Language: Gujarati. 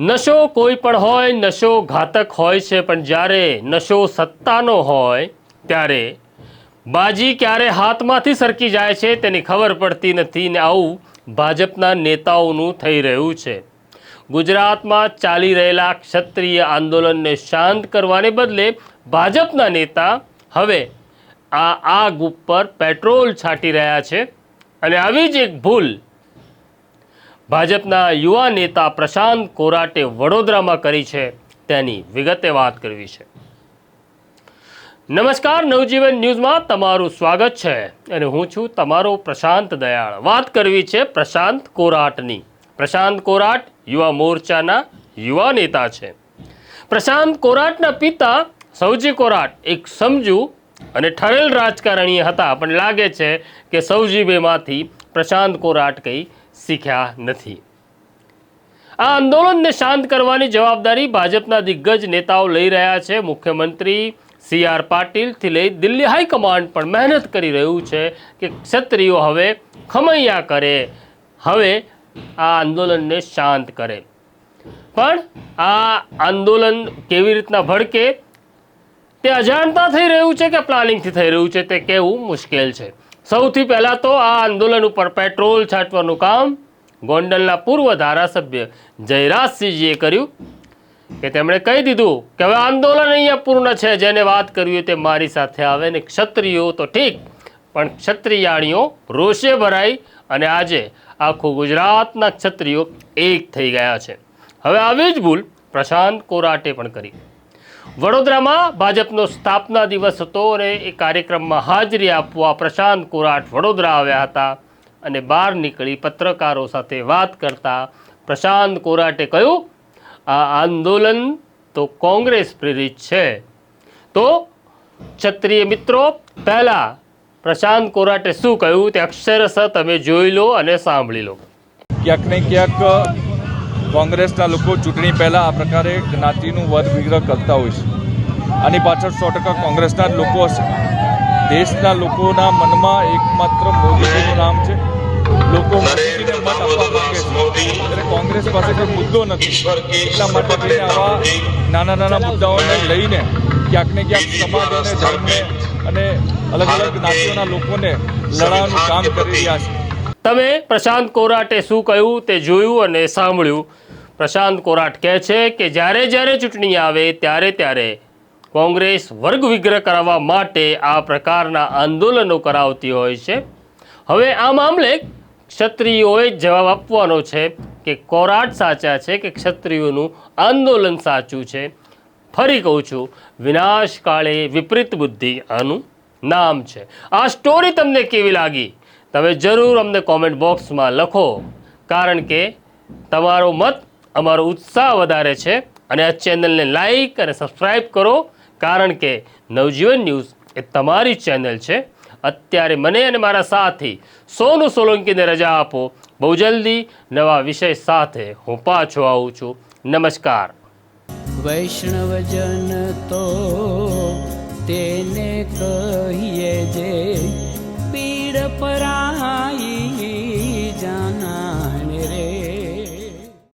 નશો કોઈ પણ હોય, નશો ઘાતક હોય છે, પણ જ્યારે નશો સત્તાનો હોય, ત્યારે બાજી ક્યારે હાથમાંથી સરકી જાય છે તેની ખબર પડતી નથી ને આવું ભાજપના નેતાઓનું થઈ રહ્યું છે. ગુજરાતમાં ચાલી રહેલા ક્ષત્રિય આંદોલનને શાંત કરવાને બદલે ભાજપના નેતા હવે આ આગ ઉપર પેટ્રોલ છાંટી રહ્યા છે. અને આવી જ એક ભૂલ ભાજપના યુવા નેતા પ્રશાંત કોરાટે વડોદરામાં કરી છે તેની વિગતે વાત કરવી છે. નમસ્કાર, નવજીવન ન્યૂઝમાં તમારું સ્વાગત છે અને હું છું તમારો પ્રશાંત દયાળ. વાત કરવી છે પ્રશાંત કોરાટની. પ્રશાંત કોરાટ યુવા મોરચાના યુવા નેતા છે. પ્રશાંત કોરાટના પિતા સૌજી કોરાટ એક સમજુ અને ઠરેલ રાજકારણીય હતા, પણ લાગે છે કે સૌજી બેમાંથી પ્રશાંત કોરાટ કંઈ શીખ્યા નથી. આ આંદોલનને શાંત કરવાની જવાબદારી ભાજપના દિગ્ગજ નેતાઓ લઈ રહ્યા છે. મુખ્યમંત્રી સી આર પાટીલથી લઈ દિલ્હી હાઈકમાન્ડ પણ મહેનત કરી રહ્યું છે કે ક્ષત્રિયો હવે ખમૈયા કરે, હવે આ આંદોલનને શાંત કરે. પણ આ આંદોલન કેવી રીતના ભડકે તે અજાણતા થઈ રહ્યું છે કે પ્લાનિંગથી થઈ રહ્યું છે તે કહેવું મુશ્કેલ છે. સૌથી પહેલાં તો આ આંદોલન ઉપર પેટ્રોલ છાંટવાનું કામ ગોંડલના પૂર્વ ધારાસભ્ય જયરાજસિંહજીએ કર્યું કે તેમણે કહી દીધું કે હવે આંદોલન અહીંયા પૂર્ણ છે, જેને વાત કરવી તે મારી સાથે આવે ને ક્ષત્રિયો તો ઠીક, પણ ક્ષત્રિયાણીઓ રોષે ભરાઈ અને આજે આખું ગુજરાતના ક્ષત્રિયો એક થઈ ગયા છે. હવે આવી જ ભૂલ પ્રશાંત કોરાટે પણ કરી. વડોદરામાં ભાજપનો સ્થાપના દિવસ હતો અને એ કાર્યક્રમમાં હાજરી આપવા પ્રશાંત કોરાટ વડોદરા આવ્યા હતા અને બહાર નીકળી પત્રકારો સાથે વાત કરતા પ્રશાંત કોરાટે કહ્યું, આ આંદોલન તો કોંગ્રેસ પ્રેરિત છે. તો ક્ષત્રિય મિત્રો, પહેલા પ્રશાંત કોરાટે શું કહ્યું તે અક્ષરશ તમે જોઈ લો અને સાંભળી લો. ક્યાંક ને ક્યાંક કોંગ્રેસના લોકો ચૂંટણી પહેલાં આ પ્રકારે જ્ઞાતિનું વધ વિગ્રહ કરતા હોય છે. આની પાછળ સો ટકા કોંગ્રેસના જ લોકો હશે. દેશના લોકોના મનમાં એકમાત્ર મોદીજીનું નામ છે. લોકો મોદીજીને મત આપવા માંગે છે. કોંગ્રેસ પાસે કોઈ મુદ્દો નથી. એટલા માટે કરીને આવા નાના નાના મુદ્દાઓને લઈને ક્યાંક ને ક્યાંક સમાજ અને ધર્મને અને અલગ અલગ જ્ઞાતિઓના લોકોને લડાવવાનું કામ કરી રહ્યા છે. તમે પ્રશાંત કોરાટે શું કહ્યું તે જોયું અને સાંભળ્યું. પ્રશાંત કોરાટ કહે છે કે જ્યારે જ્યારે ચૂંટણી આવે ત્યારે ત્યારે કોંગ્રેસ વર્ગ વિગ્રહ કરાવવા માટે આ પ્રકારના આંદોલનો કરાવતી હોય છે. હવે આ મામલે ક્ષત્રિયોએ જવાબ આપવાનો છે કે કોરાટ સાચા છે કે ક્ષત્રિયોનું આંદોલન સાચું છે. ફરી કહું છું વિનાશ કાળે વિપરીત બુદ્ધિ આનું નામ છે. આ સ્ટોરી તમને કેવી લાગી? તમે જરૂર અમને કોમેન્ટ બોક્સમાં લખો, કારણ કે તમારો મત અમારો ઉત્સાહ વધારે છે અને આ ચેનલને લાઈક અને સબસ્ક્રાઈબ કરો, કારણ કે નવજીવન ન્યૂઝ એ તમારી ચેનલ છે. અત્યારે મને અને મારા સાથી સોનુ સોલંકીને રજા આપો. બહુ જલ્દી નવા વિષય સાથે હું પાછો આવું છું. નમસ્કાર. વૈષ્ણવજન તો તેને કહીએ